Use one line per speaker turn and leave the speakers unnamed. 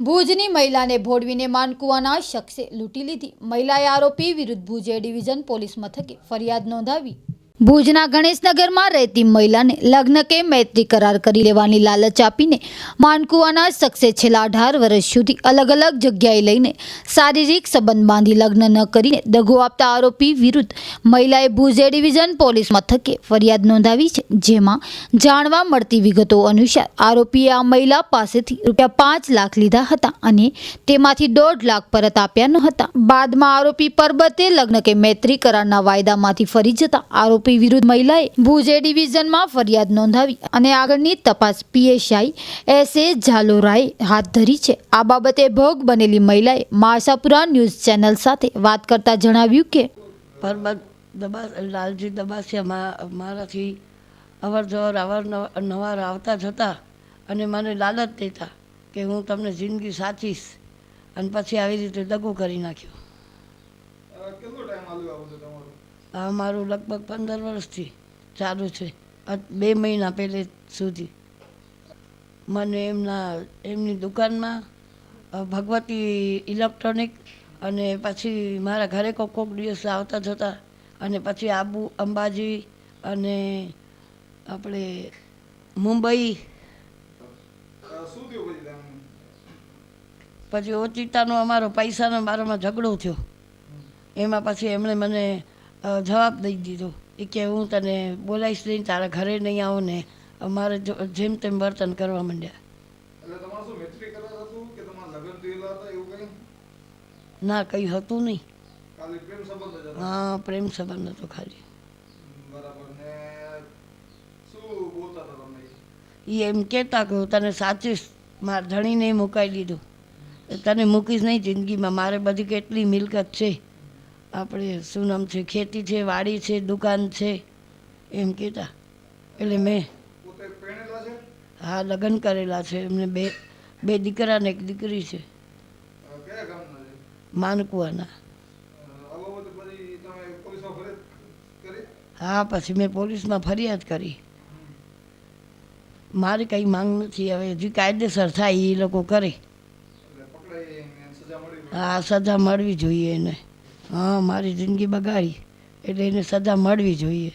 ભુજની મહિલાને ભોળવીને માનકુવાના શખ્સે લૂંટી લીધી. મહિલાએ આરોપી વિરુદ્ધ ભુજ એ ડિવિઝન પોલીસ મથકે ફરિયાદ નોંધાવી. ભુજના ગણેશનગરમાં રહેતી મહિલાને લગ્ન કે મૈત્રી કરાર કરી લેવાની લાલચ આપીને માનકુવાના શખ્સે છેલ્લા અઢાર વર્ષ સુધી અલગ અલગ જગ્યાએ લઈને શારીરિક સંબંધ બાંધી લગ્ન ન કરીને દગો આપતા આરોપી વિરુદ્ધ મહિલાએ ભુજ ડિવિઝન પોલીસ મથકે ફરિયાદ નોંધાવી છે, જેમાં જાણવા મળતી વિગતો અનુસાર આરોપીએ આ મહિલા પાસેથી રૂપિયા પાંચ લાખ લીધા હતા અને તેમાંથી દોઢ લાખ પરત આપ્યા ન હતા. બાદમાં આરોપી પરબતે લગ્ન કે મૈત્રી કરારના વાયદામાંથી ફરી જતા આરોપી વિરુદ્ધ મહિલાએ ભુજ એ ડિવિઝનમાં ફરિયાદ નોંધાવી અને આગળની તપાસ પીએસઆઈ એસ એ ઝાલોરાએ હાથ ધરી છે. આ બાબતે ભોગ બનેલી મહિલાએ માસાપુરા ન્યૂઝ ચેનલ સાથે વાત કરતા જણાવ્યું કે
પરબત દબા લાલજી દબાસિયા મા મારાથી અવર જવર અવર નવાર આવતા જતા અને મને લાલચ દેતા કે હું તમને જિંદગી સાચીશ અને પછી આવી રીતે દગો કરી નાખ્યો.
આ
મારું લગભગ પંદર વર્ષથી ચાલુ છે. આ બે મહિના પહેલે સુધી. મને એમના એમની દુકાનમાં ભગવતી ઇલેક્ટ્રોનિક અને પછી મારા ઘરે કોક કોક દિવસ આવતા જતા અને પછી આબુ અંબાજી અને આપણે મુંબઈ.
પછી
ઓચિતાનો અમારો પૈસાનો મારામાં ઝઘડો થયો. એમાં પછી એમણે મને જવાબ દઈ દીધો એ કે હું તને બોલાવીશ નહીં તારા ઘરે નહીં આવું ને અમારે જેમ તેમ વર્તન કરવા માંડ્યા. ના કંઈ હતું નહીં. હા પ્રેમ સંબંધ હતો ખાલી. એ? એમ કહેતા કે હું તને સાચીશ મારે ધણીને મુકાઈ દીધું. તને મૂકીશ નહીં જિંદગીમાં. મારે બધી કેટલી મિલકત છે. આપણે શું નામ છે? ખેતી છે વાડી છે દુકાન છે એમ કહેતા. એટલે મેં હા લગ્ન કરેલા છે. એમને બે બે દીકરા ને એક દીકરી છે. માનકુવાના. હા પછી મેં પોલીસમાં ફરિયાદ કરી. મારી કંઈ માંગ નથી. હવે હજી કાયદેસર થાય એ લોકો કરે. હા સજા મળવી જોઈએ એને. હા મારી જિંદગી બગાડી. એટલે એને સજા મળવી જોઈએ.